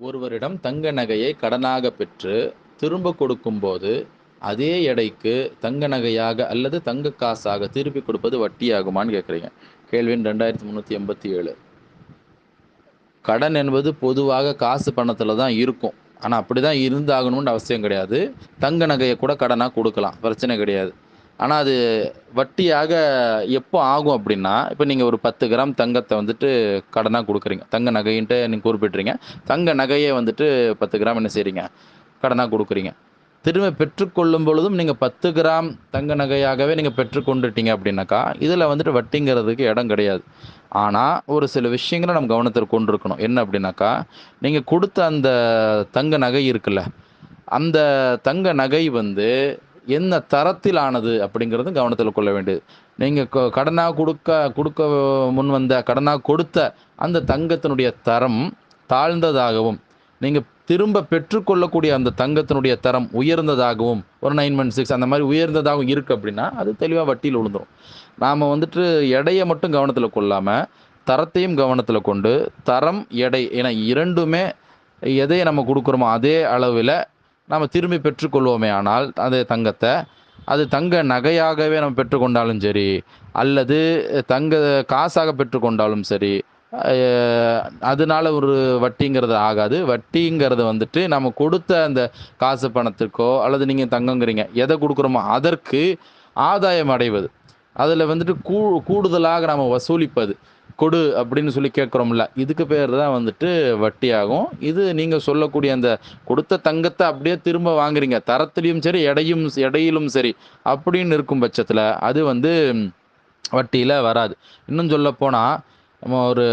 ஒருவரிடம் தங்க நகையை கடனாக பெற்று திரும்ப கொடுக்கும்போது அதே எடைக்கு தங்க நகையாக அல்லது தங்க காசாக திருப்பி கொடுப்பது வட்டியாகுமான்னு கேட்குறீங்க. கேள்வின் ரெண்டாயிரத்தி முந்நூற்றி எண்பத்தி ஏழு. கடன் என்பது பொதுவாக காசு பணத்தில் தான் இருக்கும். ஆனால் அப்படி தான் இருந்தாகணும்னு அவசியம் கிடையாது. தங்க நகையை கூட கடனாக கொடுக்கலாம். பிரச்சனை கிடையாது. ஆனால் அது வட்டியாக எப்போ ஆகும் அப்படின்னா இப்போ நீங்கள் ஒரு பத்து கிராம் தங்கத்தை வந்துட்டு கடனாக கொடுக்குறீங்க. தங்க நகைன்ட்டு நீங்கள் குறிப்பிட்றீங்க. தங்க நகையை வந்துட்டு பத்து கிராம் என்ன செய்கிறீங்க கடனாக கொடுக்குறீங்க. திரும்ப பெற்றுக்கொள்ளும் பொழுதும் நீங்கள் பத்து கிராம் தங்க நகையாகவே நீங்கள் பெற்றுக்கொண்டுட்டீங்க அப்படின்னாக்கா இதில் வந்துட்டு வட்டிங்கிறதுக்கு இடம் கிடையாது. ஆனால் ஒரு சில விஷயங்களை நம்ம கவனத்தில் கொண்டு இருக்கணும் என்ன அப்படின்னாக்கா நீங்கள் கொடுத்த அந்த தங்க நகை இருக்குல்ல அந்த தங்க நகை வந்து என்ன தரத்தில் ஆனது அப்படிங்கிறது கவனத்தில் கொள்ள வேண்டியது. நீங்கள் கடனாக கொடுக்க கொடுக்க முன் வந்த கடனாக கொடுத்த அந்த தங்கத்தினுடைய தரம் தாழ்ந்ததாகவும் நீங்கள் திரும்ப பெற்றுக்கொள்ளக்கூடிய அந்த தங்கத்தினுடைய தரம் உயர்ந்ததாகவும் ஒரு நைன் ஒன் சிக்ஸ் அந்த மாதிரி உயர்ந்ததாகவும் இருக்குது அப்படின்னா அது தெளிவாக வட்டியில் விழுந்துடும் நாம் வந்துட்டு எடையை மட்டும் கவனத்தில் கொள்ளாமல் தரத்தையும் கவனத்தில் கொண்டு தரம் எடை என இரண்டுமே எதை நம்ம கொடுக்குறோமோ அதே அளவில் நம்ம திரும்பி பெற்றுக்கொள்வோமே ஆனால் அது தங்கத்தை அது தங்க நகையாகவே நம்ம பெற்றுக்கொண்டாலும் சரி அல்லது தங்க காசாக பெற்றுக்கொண்டாலும் சரி அதனால ஒரு வட்டிங்கிறது ஆகாது. வட்டிங்கிறது வந்துட்டு நம்ம கொடுத்த அந்த காசு பணத்துக்கோ அல்லது நீங்கள் தங்கங்கிறீங்க எதை கொடுக்குறோமோ அதற்கு ஆதாயம் அடைவது. அதில் வந்துட்டு கூ கூடுதலாக நம்ம வசூலிப்பது. கொடு அப்படின்னு சொல்லி கேட்குறோம்ல இதுக்கு பேர் தான் வந்துட்டு வட்டியாகும். இது நீங்கள் சொல்லக்கூடிய அந்த கொடுத்த தங்கத்தை அப்படியே திரும்ப வாங்குறீங்க. தரத்துலையும் சரி எடையும் எடையிலும் சரி அப்படின்னு இருக்கும் பட்சத்தில் அது வந்து வட்டியில் வராது. இன்னும் சொல்ல போனால் நம்ம ஒரு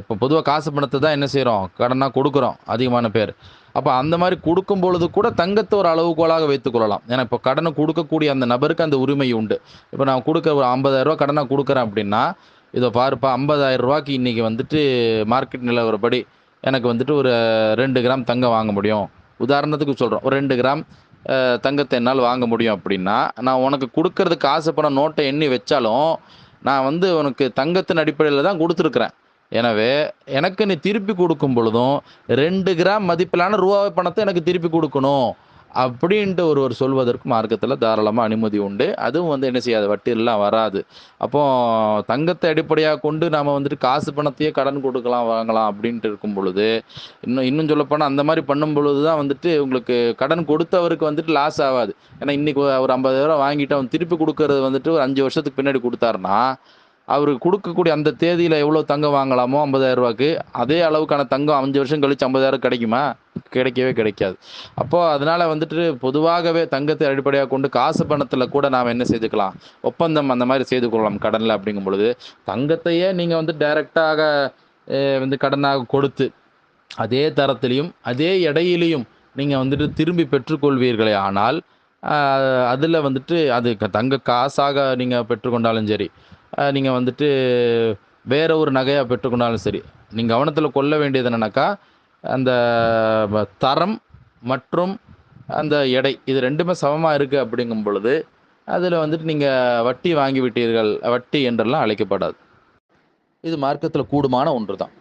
இப்போ பொதுவாக காசு பணத்தை தான் என்ன செய்கிறோம் கடனாக கொடுக்குறோம் அதிகமான பேர். அப்போ அந்த மாதிரி கொடுக்கும் பொழுது கூட தங்கத்தை ஒரு அளவுகோலாக வைத்துக்கொள்ளலாம் ஏன்னா இப்போ கடனை கொடுக்கக்கூடிய அந்த நபருக்கு அந்த உரிமை உண்டு. இப்போ நான் கொடுக்க ஒரு ஐம்பதாயிரரூவா கடனாக கொடுக்குறேன் அப்படின்னா இதோ பாருப்பா 50000 ரூபாய்க்கு இன்றைக்கி வந்துட்டு மார்க்கெட் நிலவரப்படி எனக்கு வந்துட்டு ஒரு ரெண்டு கிராம் தங்கம் வாங்க முடியும். உதாரணத்துக்கு சொல்கிறோம் ஒரு ரெண்டு கிராம் தங்கத்தை என்னால் வாங்க முடியும் அப்படின்னா நான் உனக்கு கொடுக்கறதுக்கு ஆசைப்பட நோட்டை எண்ணி வச்சாலும் நான் வந்து உனக்கு தங்கத்தின் அடிப்படையில் தான் கொடுத்துருக்குறேன். எனவே எனக்கு நீ திருப்பி கொடுக்கும் பொழுதும் ரெண்டு கிராம் மதிப்பிலான ரூபாய் பணத்தை எனக்கு திருப்பி கொடுக்கணும். அப்படின்ட்டு ஒருவர் சொல்வதற்கு மார்க்கத்தில் தாராளமாக அனுமதி உண்டு. அதுவும் வந்து என்ன செய்யாது வட்டியெல்லாம் வராது. அப்போ தங்கத்தை அடிப்படையாக கொண்டு நாம் வந்துட்டு காசு பணத்தையே கடன் கொடுக்கலாம் வாங்கலாம் அப்படின்ட்டு இருக்கும் பொழுது இன்னும் இன்னும் சொல்லப்போனால் அந்த மாதிரி பண்ணும் பொழுது தான் வந்துட்டு உங்களுக்கு கடன் கொடுத்தவருக்கு வந்துட்டு லாஸ் ஆகாது. ஏன்னா இன்றைக்கி ஒரு ஐம்பதாயிரம் வாங்கிட்டு அவன் திருப்பி கொடுக்கறது வந்துட்டு ஒரு அஞ்சு வருஷத்துக்கு பின்னாடி கொடுத்தாருன்னா அவருக்கு கொடுக்கக்கூடிய அந்த தேதியில் எவ்வளோ தங்கம் வாங்கலாமோ 50000 ரூபாய்க்கு அதே அளவுக்கான தங்கம் அஞ்சு வருஷம் கழிச்சு ஐம்பதாயிரம் கிடைக்குமா? கிடைக்கவே கிடைக்காது. அப்போது அதனால் வந்துட்டு பொதுவாகவே தங்கத்தை அடிப்படையாக கொண்டு காசு பணத்தில் கூட நாம் என்ன செய்துக்கலாம்? ஒப்பந்தம் அந்த மாதிரி செய்து கொள்ளலாம் கடனில் அப்படிங்கும் பொழுது. தங்கத்தையே நீங்கள் வந்து டைரெக்டாக வந்து கடனாக கொடுத்து அதே தரத்திலையும் அதே எடையிலையும் நீங்கள் வந்துட்டு திரும்பி பெற்றுக்கொள்வீர்களே ஆனால் அதில் வந்துட்டு அது க- தங்க காசாக நீங்கள் பெற்றுக்கொண்டாலும் சரி நீங்கள் வந்துட்டு வேற ஒரு நகையாக பெற்றுக்கொண்டாலும் சரி நீங்கள் கவனத்தில் கொள்ள வேண்டியது என்னன்னாக்கா அந்த தரம் மற்றும் அந்த எடை இது ரெண்டுமே சமமாக இருக்குது அப்படிங்கும் பொழுது அதில் வந்துட்டு நீங்கள் வட்டி வாங்கி விட்டீர்கள் வட்டி என்றெல்லாம் அழைக்கப்படாது. இது மார்க்கத்தில் கூடுமான ஒன்று தான்